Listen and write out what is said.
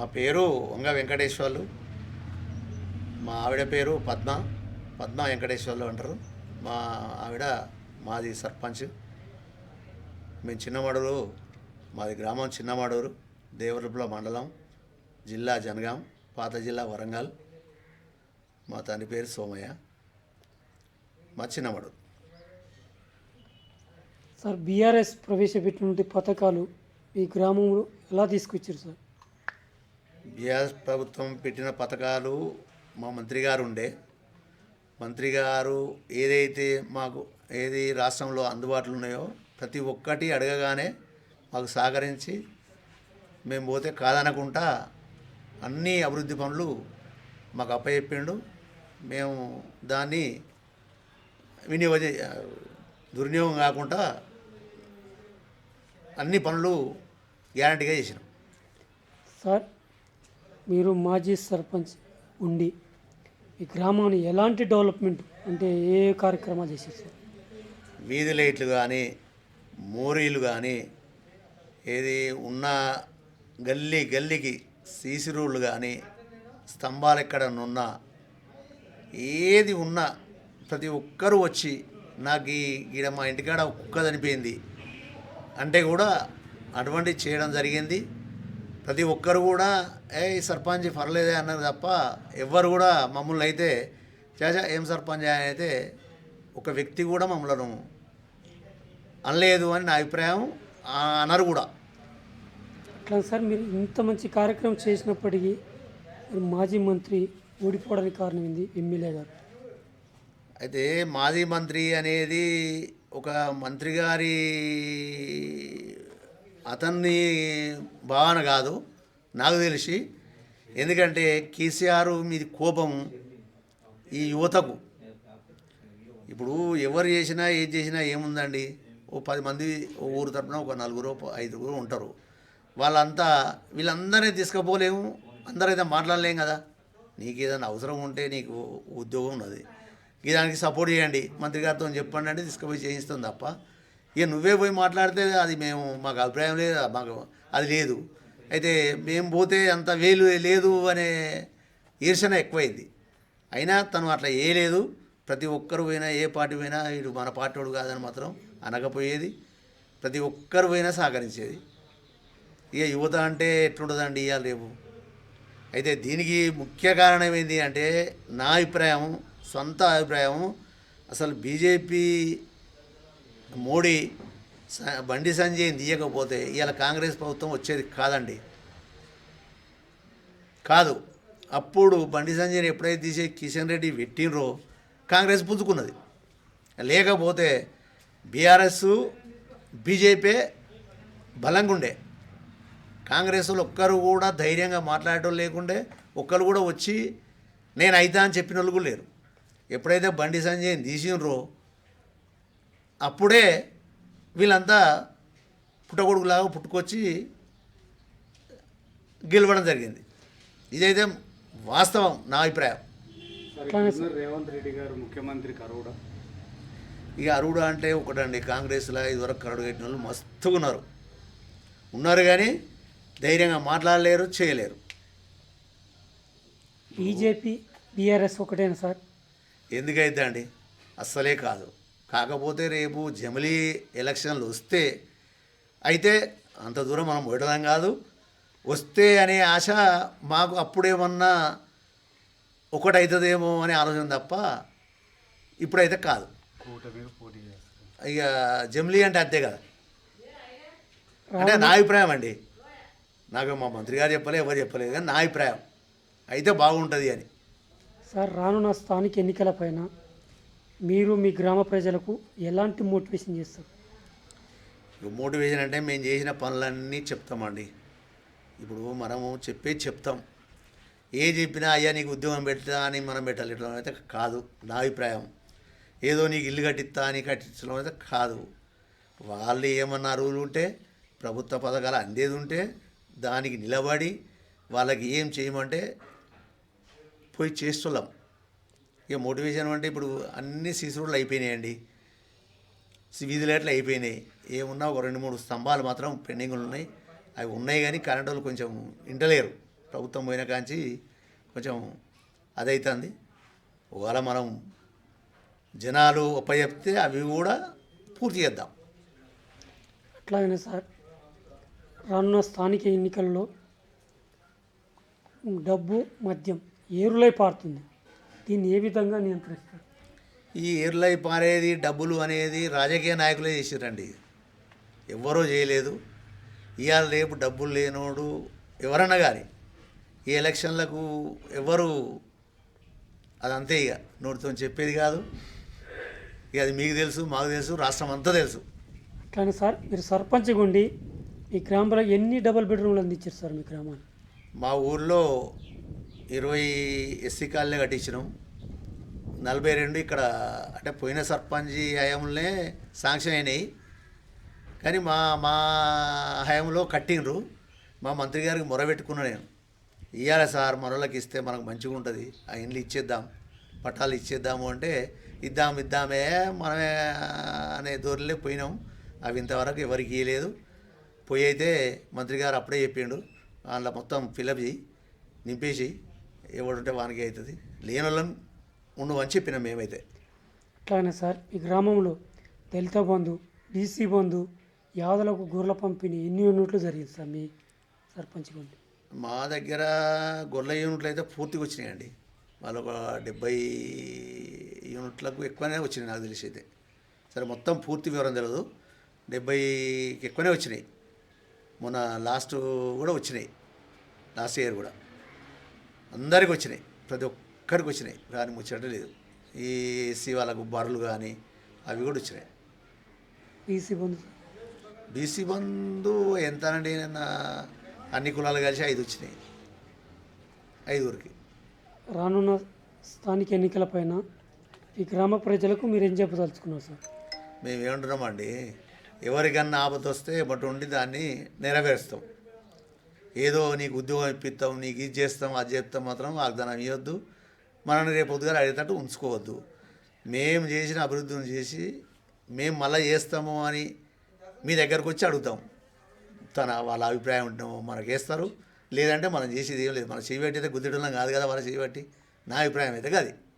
మా పేరు వంగ వెంకటేశ్వర్లు. మా ఆవిడ పేరు పద్మ. పద్మ వెంకటేశ్వర్లు అంటారు. మా ఆవిడ మాది సర్పంచ్. మేము చిన్నమడూరు మాది గ్రామం చిన్నమడూరు దేవరపుల మండలం జిల్లా జనగాం పాత జిల్లా వరంగల్. మా తండ్రి పేరు సోమయ్య. మా చిన్నమడూరు. సార్ బీఆర్ఎస్ ప్రవేశపెట్టినటువంటి పథకాలు ఈ గ్రామంలో ఎలా తీసుకొచ్చారు సార్? బీఆర్ఎస్ ప్రభుత్వం పెట్టిన పథకాలు మా మంత్రి గారు ఉండే. మంత్రి గారు ఏదైతే మాకు ఏది రాష్ట్రంలో అందుబాటులో ఉన్నాయో ప్రతి ఒక్కటి అడగగానే మాకు సహకరించి మేము పోతే కాదనకుండా అన్ని అభివృద్ధి పనులు మాకు అప్పచెప్పిండు. మేము దాన్ని వినియోగ దుర్వినియోగం కాకుండా అన్ని పనులు గ్యారంటీగా చేసినాం. సార్ మీరు మాజీ సర్పంచ్ ఉండి ఈ గ్రామాన్ని ఎలాంటి డెవలప్మెంట్ అంటే ఏ కార్యక్రమాలు చేశారు సార్? వీధి లైట్లు కానీ మోరీలు కానీ ఏది ఉన్న గల్లీ గల్లీకి సీసీ రోడ్లు కానీ స్తంభాలు ఎక్కడనున్నా ఏది ఉన్నా ప్రతి ఒక్కరూ వచ్చి నాకు ఈ ఈడ మా ఇంటికాడ కుక్క చనిపోయింది. అంటే కూడా అటువంటి చేయడం జరిగింది. ప్రతి ఒక్కరు కూడా ఏ ఈ సర్పంచ్ పర్లేదే అన్నారు తప్ప ఎవ్వరు కూడా మమ్మల్ని అయితే చాచా ఏం సర్పంచ్ అని అయితే ఒక వ్యక్తి కూడా మమ్మల్ని అనలేదు అని నా అభిప్రాయం ఆ, అనరు కూడా. అట్లా సార్ మీరు ఇంత మంచి కార్యక్రమం చేసినప్పటికీ మాజీ మంత్రి ఓడిపోవడానికి కారణం ఏంది? ఎమ్మెల్యే గారు. అయితే మాజీ మంత్రి అనేది ఒక మంత్రి గారి అతన్ని భావన కాదు నాకు తెలిసి. ఎందుకంటే కేసీఆర్ మీది కోపం ఈ యువతకు. ఇప్పుడు ఎవరు చేసినా ఏది చేసినా ఏముందండి? ఓ పది మంది ఊరు తరపున ఒక నలుగురు ఐదుగురు ఉంటారు. వాళ్ళంతా వీళ్ళందరినీ తీసుకుపోలేము అందరైతే మాట్లాడలేం కదా. నీకు ఏదైనా అవసరం ఉంటే నీకు ఉద్యోగం ఉన్నది. దానికి సపోర్ట్ చేయండి. మంత్రి గారితో చెప్పండి అంటే తీసుకుపోయి చేయిస్తుంది తప్ప. ఇక నువ్వే పోయి మాట్లాడితే అది మేము మాకు అభిప్రాయం లేదు మాకు అది లేదు. అయితే మేము పోతే అంత వేలు లేదు అనే ఈర్షణ ఎక్కువైంది. అయినా తను అట్లా ఏ లేదు ప్రతి ఒక్కరు పోయినా ఏ పార్టీ పోయినా వీడు మన పార్టీ కాదని మాత్రం అనకపోయేది. ప్రతి ఒక్కరు పోయినా సహకరించేది. ఇక యువత అంటే ఎట్లుంటుందండి ఇవాళ రేపు? అయితే దీనికి ముఖ్య కారణం ఏంటి అంటే నా అభిప్రాయం సొంత అభిప్రాయం అసలు బీజేపీ మోడీ బండి సంజయ్ తీయకపోతే ఇవాళ కాంగ్రెస్ ప్రభుత్వం వచ్చేది కాదండి. కాదు. అప్పుడు బండి సంజయ్ని ఎప్పుడైతే తీసే కిషన్ రెడ్డి పెట్టినరో కాంగ్రెస్ పుంజుకున్నది లేకపోతే బీఆర్ఎస్ బీజేపీ బలంగా ఉండే కాంగ్రెస్లో ఒక్కరు కూడా ధైర్యంగా మాట్లాడటం లేకుండే ఒక్కరు కూడా వచ్చి నేను అయితా అని చెప్పిన వాళ్ళు కూడా లేరు. ఎప్పుడైతే బండి సంజయ్ని తీసినరో అప్పుడే వీళ్ళంతా పుట్టగొడుగులాగా పుట్టుకొచ్చి గెలవడం జరిగింది. ఇదైతే వాస్తవం నా అభిప్రాయం. రేవంత్ రెడ్డి గారు ముఖ్యమంత్రి కరువుడా ఇక అరువుడు అంటే ఒకటండి కాంగ్రెస్లో ఇదివరకు కరడు కట్టిన వాళ్ళు మస్తుగా ఉన్నారు ఉన్నారు కానీ ధైర్యంగా మాట్లాడలేరు చేయలేరు. బీజేపీ బీఆర్ఎస్ ఒకటేనా సార్? ఎందుకైతే అండి? అస్సలే కాదు. కాకపోతే రేపు జమిలీ ఎలక్షన్లు వస్తే అయితే అంత దూరం మనం పోయడం కాదు. వస్తే అనే ఆశ మాకు అప్పుడేమన్నా ఒకటవుతుందేమో అనే ఆలోచన తప్ప ఇప్పుడైతే కాదు. ఇక జమిలీ అంటే అంతే కదా. అంటే నా అభిప్రాయం అండి. నాకు మా మంత్రి గారు చెప్పలేదు ఎవరు చెప్పలేదు కానీ నా అభిప్రాయం. అయితే బాగుంటుంది అని. సార్ రానున్న స్థానిక ఎన్నికల పైన మీరు మీ గ్రామ ప్రజలకు ఎలాంటి మోటివేషన్ చేస్తారు? మోటివేషన్ అంటే మేము చేసిన పనులన్నీ చెప్తామండి. ఇప్పుడు మనము చెప్పేది చెప్తాం. ఏ చెప్పినా అయ్యా నీకు ఉద్యోగం పెట్టా అని మనం పెట్టాలి. ఇట్లా అయితే కాదు. నా అభిప్రాయం. ఏదో నీకు ఇల్లు కట్టిస్తా అని కట్టించడం అయితే కాదు. వాళ్ళు ఏమన్నా అరువులు ఉంటే ప్రభుత్వ పథకాలు అందేది ఉంటే దానికి నిలబడి వాళ్ళకి ఏం చేయమంటే పోయి చేస్తున్నాం. ఇక మోటివేషన్ అంటే ఇప్పుడు అన్ని సీసరోడ్లు అయిపోయినాయండి. వీధి లైట్లు అయిపోయినాయి. ఏమున్నా ఒక రెండు మూడు స్తంభాలు మాత్రం పెండింగ్లు ఉన్నాయి. అవి ఉన్నాయి కానీ కరెంట్ వాళ్ళు కొంచెం ఇంటలేరు. ప్రభుత్వం పోయిన కాంచి కొంచెం అదైతుంది. ఒకవేళ మనం జనాలు చెప్తే అవి కూడా పూర్తి చేద్దాం. అట్లాగనే సార్ రానున్న స్థానిక ఎన్నికల్లో డబ్బు మద్యం ఏరులై పారుతుంది. దీన్ని ఏ విధంగా నియంత్రిస్తారు? ఈ ఎయిర్లై పారేది డబ్బులు అనేది రాజకీయ నాయకులే చేసిరండి ఎవ్వరూ చేయలేదు. ఇవాళ రేపు డబ్బులు లేనోడు ఎవరన్నా కానీ ఈ ఎలక్షన్లకు ఎవరు అదంతే ఇక నోటితో చెప్పేది కాదు. ఇక అది మీకు తెలుసు మాకు తెలుసు రాష్ట్రం అంతా తెలుసు. అట్లానే సార్ మీరు సర్పంచ్గా ఉండి మీ గ్రామంలో ఎన్ని డబుల్ బెడ్రూమ్లు అందించారు సార్ మీ గ్రామాన్ని మా ఊర్లో ఇరవై ఎస్సీ కాలనీ కట్టించినాం. నలభై రెండు ఇక్కడ అంటే పోయిన సర్పంచ్ హయాంలోనే శాంక్షన్ అయినాయి. కానీ మా మా హయాంలో కట్టిండ్రు. మా మంత్రి గారికి మొరబెట్టుకున్నా నేను. ఇవ్వాలి సార్ మరొలకి ఇస్తే మనకు మంచిగా ఉంటుంది. ఆ ఇండ్లు ఇచ్చేద్దాం పట్టాలు ఇచ్చేద్దాము అంటే ఇద్దాం ఇద్దామే మనమే అనే దూరంలో పోయినాం. అవి ఇంతవరకు ఎవరికి ఇవ్వలేదు పోయి అయితే మంత్రి గారు అప్పుడే చెప్పిండు. అందులో మొత్తం ఫిలప్ చేయి నింపేసి ఎవడుంటే వానికి అవుతుంది. లేని వాళ్ళని ఉండవని చెప్పినాం మేమైతే. అట్లానే సార్ మీ గ్రామంలో దళిత బంధు బీసీ బంధు యాదలకు గొర్రెల పంపిణీ ఎన్ని యూనిట్లు జరిగింది సార్ మీ సర్పంచ్గా ఉండి మా దగ్గర గొర్రెల యూనిట్లు అయితే పూర్తిగా వచ్చినాయండి. వాళ్ళు ఒక డెబ్బై యూనిట్లకు ఎక్కువనే వచ్చినాయి నాకు తెలిసి అయితే. సరే మొత్తం పూర్తి వివరం తెలియదు డెబ్బైకి ఎక్కువనే వచ్చినాయి. మొన్న లాస్ట్ కూడా వచ్చినాయి. లాస్ట్ ఇయర్ కూడా. అందరికి వచ్చినాయి. ప్రతి ఒక్కరికి వచ్చినాయి. కానీ ముచ్చట లేదు. ఈ ఎస్సీ వాళ్ళకు బర్రెలు కానీ అవి కూడా వచ్చినాయి. బీసీ బంధు బీసీ బంధు ఎంతనండి? నిన్న అన్ని కులాలు కలిసి ఐదు వచ్చినాయి. ఐదుగురికి. రానున్న స్థానిక ఎన్నికలపైన ఈ గ్రామ ప్రజలకు మీరు ఏం చెప్పదలుచుకున్నారు సార్? మేము ఏమంటున్నామండి ఎవరికన్నా ఆపద వస్తే బట్ ఉండి దాన్ని నెరవేరుస్తాం. ఏదో నీకు ఉద్యోగం ఇప్పిస్తాం నీకు ఇది చేస్తాం అది చేస్తాం మాత్రం వాగ్దానం ఇవ్వద్దు. మనల్ని రేపు పొద్దుగా అడిగేటట్టు ఉంచుకోవద్దు. మేము చేసిన అభివృద్ధిని చేసి మేము మళ్ళీ చేస్తాము అని మీ దగ్గరకు వచ్చి అడుగుతాం. తన వాళ్ళ అభిప్రాయం ఉంటాము మనకు వేస్తారు. లేదంటే మనం చేసేది ఏం లేదు. మనం చేయబట్టి అయితే గుద్దిడం కాదు కదా వాళ్ళు చేయబట్టి నా అభిప్రాయం అయితే కాదు